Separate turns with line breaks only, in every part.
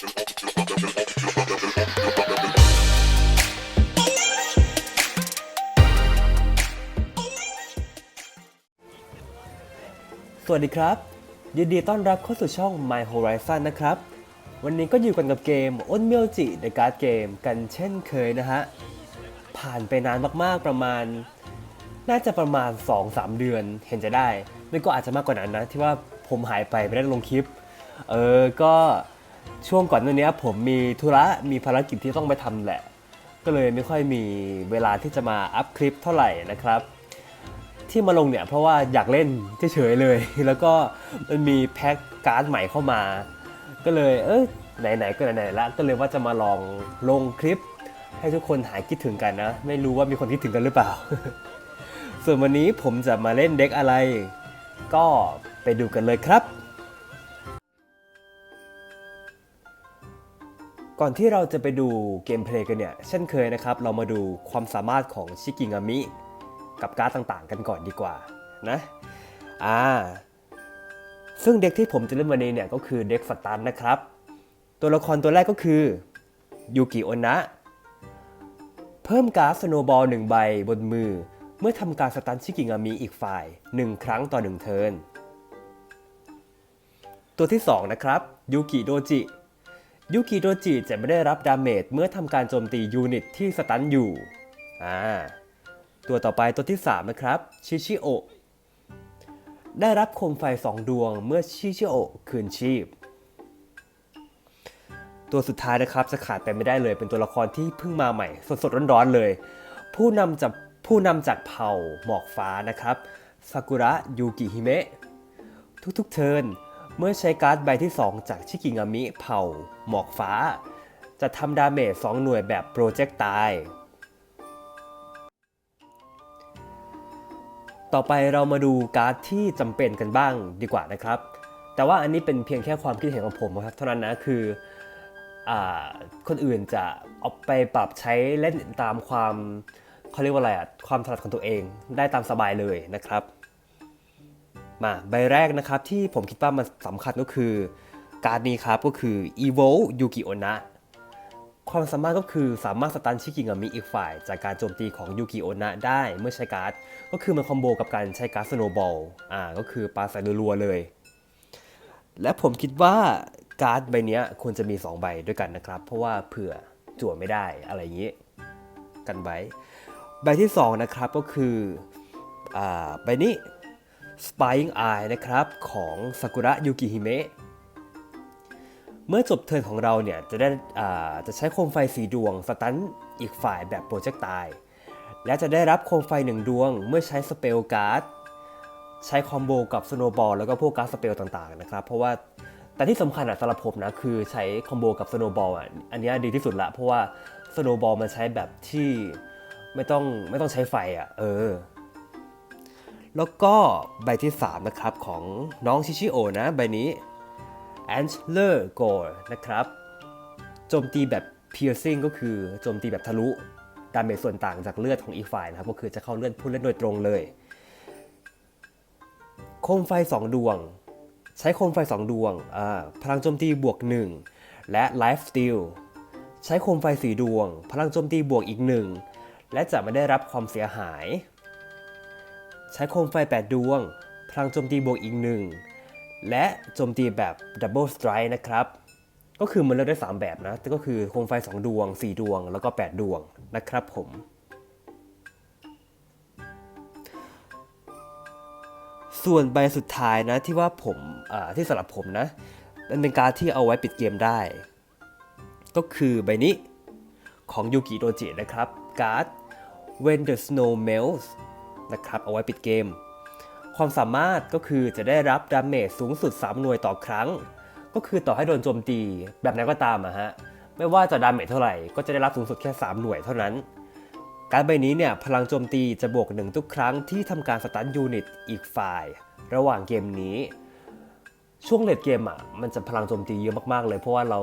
สวัสดีครับ ยินดีต้อนรับเข้าสู่ช่อง My Horizon นะครับ วันนี้ก็อยู่กันกับเกมอ้นเมียวจิในการ์ดเกมกันเช่นเคยนะฮะ ผ่านไปนานมากๆประมาณ น่าจะประมาณ 2-3 เดือนเห็นจะได้ ไม่ก็อาจจะมากกว่านั้นนะ ที่ว่าผมหายไปไม่ได้ลงคลิป เออ ก็ ช่วงก่อนหน้านี้ผมมีธุระมีภารกิจที่ต้องไปทำแหละ ก็เลยไม่ค่อยมีเวลาที่จะมาอัพคลิปเท่าไหร่นะครับ ที่มาลงเนี่ยเพราะว่าอยากเล่นเฉยๆเลย แล้วก็มันมีแพ็คการ์ดใหม่เข้ามา ก็เลยเออไหนๆก็ไหนๆละก็เลยว่าจะมาลองลงคลิป ให้ทุกคนหายคิดถึงกันนะ ไม่รู้ว่ามีคนคิดถึงกันหรือเปล่า ส่วนวันนี้ผมจะมาเล่นเด็กอะไร ก็ไปดูกันเลยครับ ก่อนที่เราจะไปดูเกมเพลย์กันเนี่ย เช่นเคยนะครับ เรามาดูความสามารถของชิกิงามิ กับการ์ดต่างๆ กันก่อนดีกว่านะ อ่า ซึ่งเด็กที่ผมจะเล่นวันนี้เนี่ยก็คือเด็กสตันนะครับ ตัวละครตัวแรกก็คือยูกิโอนะ เพิ่มการ์ดสโนบอลหนึ่งใบบนมือ เมื่อทำการสตันชิกิงามิอีกฝ่าย 1 ครั้งต่อ 1 เทิร์น ตัวที่ 2 นะครับยูกิโดจิ ยูกิโดจิจะไม่ได้รับดาเมจเมื่อทำการโจมตียูนิตที่สตันอยู่อ่าตัวต่อไปตัวที่ 3 นะครับ ชิชิโอ ได้รับโคมไฟ 2 ดวงเมื่อชิชิโอคืนชีพ ตัวสุดท้ายนะครับจะขาดไปไม่ได้เลยเป็นตัวละครที่เพิ่งมาใหม่ สดๆร้อนๆเลย ผู้นำจากผู้นำจากเผ่าหมอกฟ้านะครับซากุระยูกิฮิเมะทุกๆเทิร์น เมื่อใช้การ์ดใบที่ 2 จากชิกิงามิเผ่า หมอกฟ้า จะทำดาเมจ2หน่วยแบบโปรเจกต์ตายต่อไปเรามาดูการ์ดที่จำเป็นกันบ้างดีกว่านะครับ แต่ว่าอันนี้เป็นเพียงแค่ความคิดเห็นของผมนะครับ เท่านั้นนะคืออคนอื่นจะเอาไปปรับใช้เล่นตามความเขาเรียกว่าอะไรอะความถนัดของตัวเองได้ตามสบายเลยนะครับ มาใบแรกนะครับที่ผมคิดว่ามันสำคัญก็คือ การนี้ครับก็คือ Evo Yuki Onna ความสามารถก็คือสามารถสตันชิกิงามิอีกฝ่าย จากการโจมตีของยูกิโอนะได้เมื่อใช้การ์ด ก็คือมันคอมโบกับการใช้การ์ดสโนบอลอ่าก็คือปาใส่รัวๆเลย และผมคิดว่าการ์ดใบนี้ควรจะมี 2 ใบด้วยกันนะครับ เพราะว่าเผื่อจั่วไม่ได้อะไรอย่างนี้กันไว้ ใบที่ 2 นะครับก็คืออ่าใบนี้ Spying Eye นะครับของซากุระยูกิฮิเมะเมื่อจบเทิร์นของเราเนี่ยจะได้อ่าจะใช้โคมไฟสีดวงสตันอีกฝ่ายแบบโปรเจกต์ตาย และจะได้รับโคมไฟหนึ่งดวง เมื่อใช้สเปลการ์ดใช้คอมโบกับสโนบอลแล้วก็พวกการ์ดสเปลต่างๆนะครับ เพราะว่าแต่ที่สำคัญอะสำหรับผมนะคือใช้คอมโบกับสโนบอลอะอันนี้ดีที่สุดละเพราะว่าสโนบอลมันใช้แบบที่ไม่ต้องไม่ต้องใช้ไฟอะเออ แล้วก็ใบที่ 3 นะครับของน้องชิชิโอนะ ใบนี้ Antler Gore นะครับ โจมตีแบบ piercing ก็คือโจมตีแบบทะลุดาเมจส่วนต่างจากเลือดของอีกฝ่ายนะครับ ก็คือจะเข้าเลือดผู้เล่นโดยตรงเลย โคมไฟ 2 ดวง ใช้โคมไฟ 2 ดวง พลังโจมตีบวก 1 และ Life Steal ใช้โคมไฟ 4 ดวง พลังโจมตีบวกอีก 1 และจะไม่ได้รับความเสียหาย ใช้โคมไฟ 8 ดวง พลังโจมตีบวกอีก1และโจมตีแบบ Double Strike นะครับ ก็คือมันเลือกได้ 3 แบบนะแต่ก็คือโคมไฟ 2 ดวง 4 ดวง แล้วก็ 8 ดวงนะครับผม ส่วนใบสุดท้ายนะที่ว่าผมที่สำหรับผมนะมันเป็นการที่เอาไว้ปิดเกมได้ ก็คือใบนี้ของยูกิโดจินะครับการ์ด When the Snow Melts นะครับเอาไว้ปิดเกม ความสามารถก็คือจะได้รับดาเมจสูงสุด 3 หน่วยต่อครั้ง ก็คือต่อให้โดนโจมตีแบบไหนก็ตามอะฮะไม่ว่าจะดาเมจเท่าไหร่ก็จะได้รับสูงสุดแค่ 3 หน่วยเท่านั้น การใบนี้เนี่ยพลังโจมตีจะบวกหนึ่งทุกครั้งที่ทำการสตันยูนิตอีกฝ่าย ระหว่างเกมนี้ ช่วงเลดเกมอะมันจะพลังโจมตีเยอะมากๆ เลย เพราะว่าเรา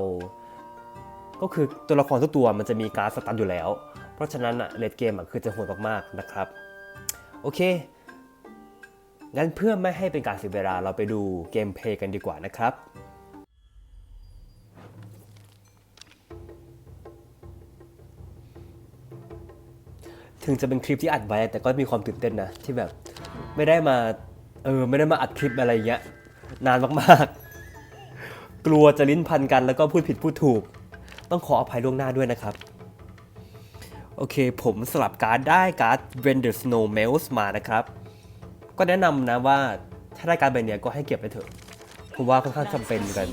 ก็คือตัวละครทุกตัวมันจะมีการสตันอยู่แล้ว เพราะฉะนั้นอะเลดเกมอะคือจะโหดมากๆนะครับ โอเค งั้นเพื่อไม่ให้เป็นการเสียเวลาเราไปดูเกมเพย์กันดีกว่านะครับถึงจะเป็นคลิปที่อัดไว้แต่ก็มีความตื่นเต้นนะ ที่แบบไม่ได้มา เออ ไม่ได้มาอัดคลิปอะไรเงี้ย นานมากๆ กลัวจะลิ้นพันกันแล้วก็พูดผิดพูดถูก ต้องขออภัยล่วงหน้าด้วยนะครับ โอเค ผมสลับการ์ดได้การ์ด When the Snow Melts มานะครับ ก็แนะนำนะว่าถ้าได้การ์ดใบนี้ก็ให้เก็บไปเถอะผมว่าค่อนข้างจำเป็นกัน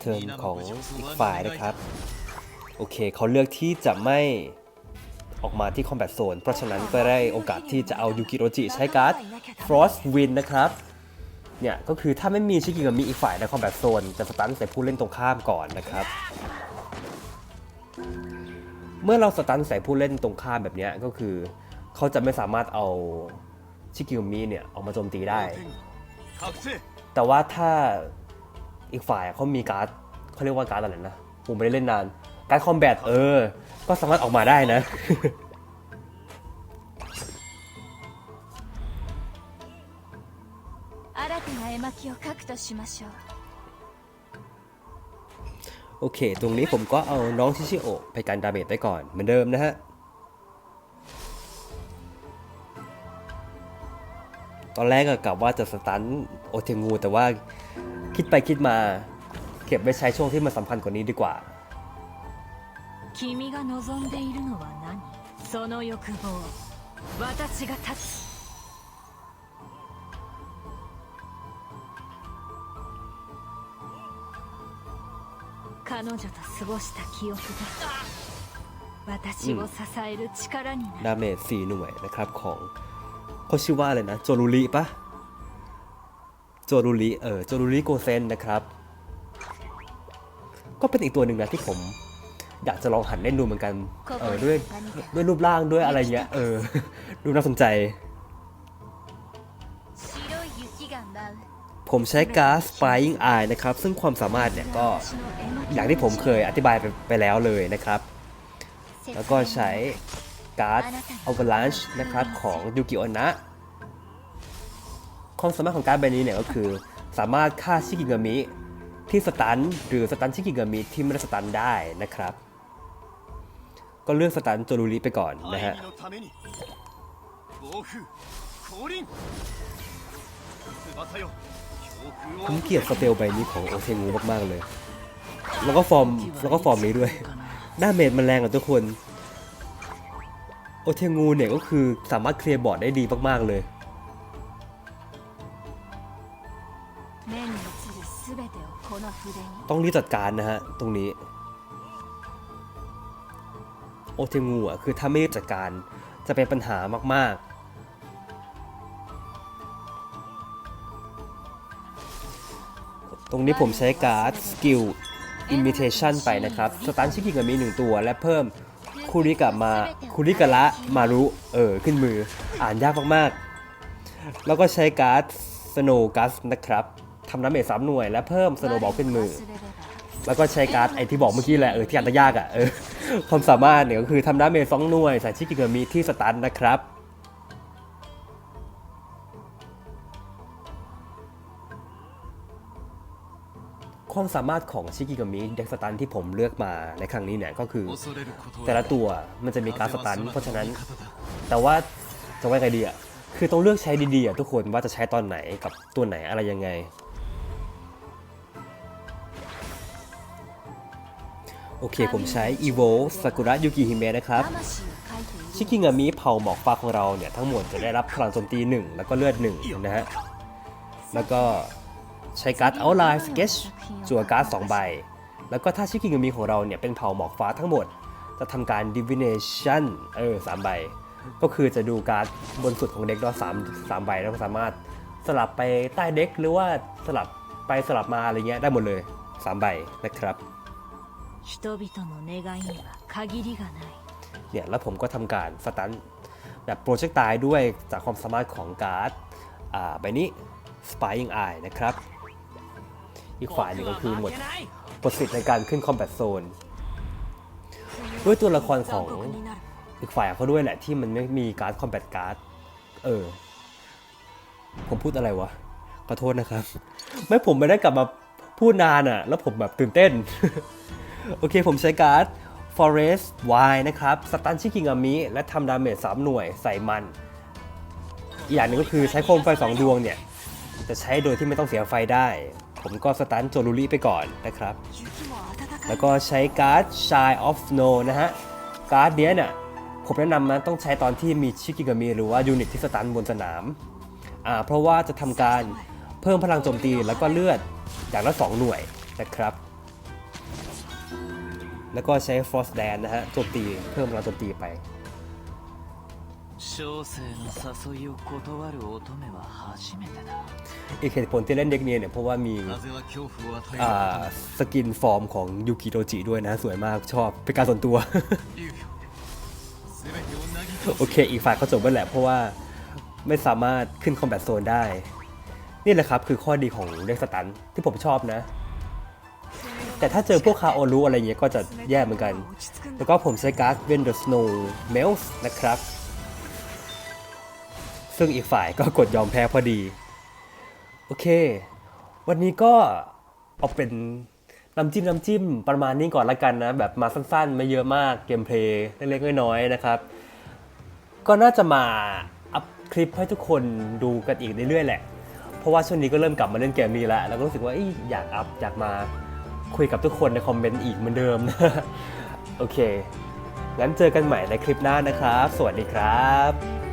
เทิร์นของอีกฝ่ายนะครับ โอเค เขาเลือกที่จะไม่ ออกมาที่ Combat Zone เพราะฉะนั้นก็ได้โอกาสที่จะเอายูกิโรจิใช้การ์ด Frost Wind นะครับ เนี่ยก็คือถ้าไม่มีชิกิกามิอีกฝ่ายใน Combat Zone จะสตันใส่ผู้เล่นตรงข้ามก่อนนะครับ เมื่อเราสตันใส่ผู้เล่นตรงข้ามแบบนี้ก็คือเขาจะไม่สามารถเอาชิกิกามิเนี่ยออกมาโจมตีได้ แต่ว่าถ้าอีกฝ่ายเขามีการ์ดเขาเรียกว่าการ์ดอะไรนะผมไม่ได้เล่นนาน การคอมแบทเออ ก็สามารถออกมาได้นะ โอเค ตรงนี้ผมก็เอาน้องชิชิโอไปการดาเมจไปก่อนเหมือนเดิมนะฮะ ตอนแรกก็กลับว่าจะสตันโอเทงูแต่ว่าคิดไปคิดมา เก็บไว้ใช้ช่วงที่มันสำคัญกว่านี้ดีกว่า
君が望んでいるのは何その欲望私が断つ彼女と過ごした記憶が私を支える力になる、
ดาเมจ4หน่วยนะครับของเขาชื่อว่าอะไรนะ โจรุริปะโจรุริเออโจรุริโกเซนนะครับ ก็เป็นอีกตัวหนึ่งนะที่ผม อยากจะลองหันเล่นดูเหมือนกันเออด้วยด้วยรูปร่างด้วยอะไรเงี้ยเออดูน่าสนใจ ผมใช้ก๊าซ Spying Eye นะครับ ซึ่งความสามารถเนี่ยก็อย่างที่ผมเคยอธิบายไปไปแล้วเลยนะครับ แล้วก็ใช้การ์ด Avalanche นะครับของยูกิโอนะความสามารถของการ์ดใบนี้เนี่ยก็คือสามารถฆ่าชิกิเกมิที่สตันหรือสตันชิกิเกมิที่ไม่ได้สตันได้นะครับ ก็เลือกสตันโจลูริไปก่อนนะฮะผมเกลียดสเตลใบนี้ของโอเทงูมากๆเลย แล้วก็ฟอร์มแล้วก็ฟอร์มนี้ด้วย หน้าเมดมันแรงอะทุกคน โอเทงูเนี่ยก็คือสามารถเคลียร์บอร์ดได้ดีมากๆเลยต้องรีบจัดการนะฮะ ตรงนี้ โอเทงูอะคือถ้าไม่รีบจัดการจะเป็นปัญหามากๆ ตรงนี้ผมใช้การ์ดสกิลอิมิเทชันไปนะครับ สตันชิกิกับมีหนึ่งตัวและเพิ่มคุริกะมาคุริกะละมารุเออขึ้นมืออ่านยากมากๆ แล้วก็ใช้การ์ดสโนกัสนะครับทำน้ำเอจสามหน่วย และเพิ่มสโนบอลขึ้นมือ แล้วก็ใช้การ์ดไอที่บอกเมื่อกี้แหละเออที่อ่านยากอะเออ ความสามารถเนี่ยก็คือทำดาเมจสองหน่วยใส่ชิคกิเกอร์มีที่สตันนะครับความสามารถของชิคกิกอร์มีเด็กสตันที่ผมเลือกมาในครั้งนี้เนี่ยก็คือ แต่ละตัวมันจะมีการสตัน เพราะฉะนั้น แต่ว่าจะว่าไงดีอะคือต้องเลือกใช้ดีๆอะทุกคนว่าจะใช้ตอนไหนกับตัวไหนอะไรยังไง โอเคผมใช้ Evo Sakura Yuki Hime นะครับ ชิคกิงามิเผาหมอกฟ้าของเราเนี่ย ทั้งหมดจะได้รับพลังโจมตี 1 แล้วก็เลือด 1 นะฮะ แล้วก็ใช้การ์ดเอาไลฟ์ Sketch จั่วการ์ด 2 ใบ แล้วก็ถ้าชิคกิงามิของเราเนี่ย เป็นเผาหมอกฟ้าทั้งหมด จะทำการ Divination เออสามใบ ก็คือจะดูการ์ดบนสุดของเด็กเราสามสามใบแล้วสามารถสลับไปใต้เด็กหรือว่าสลับไปสลับมาอะไรเงี้ยได้หมดเลย 3 ใบนะครับ
人々の願いには限りがない
เนี่ยแล้วผมก็ทำการสตันแบบโปรเจกต์ตายด้วยจากความสามารถของการ์ดอ่าใบนี้ Spying Eye นะครับ อีกฝ่ายหนึ่งก็คือหมดหมดสิทธิ์ในการขึ้น Combat Zone ด้วยตัวละครของ
残酷になる
อีกฝ่ายเขาด้วยแหละที่มันไม่มีการ์ด Combat Card เออ ผมพูดอะไรวะ ขอโทษนะครับ ไม่ผมไม่ได้กลับมาพูดนานอะ่ะ แล้วผมแบบตื่นเต้น โอเคผมใช้การ์ด Forest Y นะครับสตันชิกิงามิและทำดาเมจ3หน่วยใส่มัน อีกอย่างหนึ่งก็คือใช้โคมไฟ 2 ดวงเนี่ย จะใช้โดยที่ไม่ต้องเสียไฟได้ ผมก็สตันโจลูรี่ไปก่อนนะครับ แล้วก็ใช้การ์ด Shine of Snow นะฮะ การ์ดเนี้ยน่ยผมแนะนำนะต้องใช้ตอนที่มีชิกิงามิหรือว่ายูนิตที่สตันบนสนามอ่าเพราะว่าจะทำการเพิ่มพลังโจมตีแล้วก็เลือดอย่างละ 2 หน่วยนะครับ แล้วก็ใช้ Force Dance นะฮะโจมตีเพิ่มเราโจมตีไปอีกเหตุผลที่เล่นเด็กเนียเนี่ยเพราะว่ามีสกินฟอร์มของยูกิโตจิด้วยนะ สวยมากชอบเป็นการส่วนตัว โอเค อีกฝ่ายเขาจบไปแหละเพราะว่าไม่สามารถขึ้นคอมแบทโซนได้ นี่แหละครับคือข้อดีของเด็กสตันที่ผมชอบนะ แต่ถ้าเจอพวกคาโอรุอะไรเงี้ยก็จะแย่เหมือนกัน แล้วก็ผมใช้การ์ดเวนเดอร์สโนว์เมลส์นะครับ ซึ่งอีกฝ่ายก็กดยอมแพ้พอดี โอเค วันนี้ก็เอาเป็นน้ำจิ้มน้ำจิ้มประมาณนี้ก่อนละกันนะ แบบมาสั้นๆ ไม่เยอะมากเกมเพลย์เล็กๆน้อยๆนะครับ ก็น่าจะมาอัพคลิปให้ทุกคนดูกันอีกเรื่อยๆแหละ เพราะว่าช่วงนี้ก็เริ่มกลับมาเล่นเกมนี้แล้วแล้วก็รู้สึกว่าอยากอัพอยากมา คุยกับทุกคนในคอมเมนต์อีกเหมือนเดิมโอเคงั้นเจอกันใหม่ในคลิปหน้านะครับ สวัสดีครับ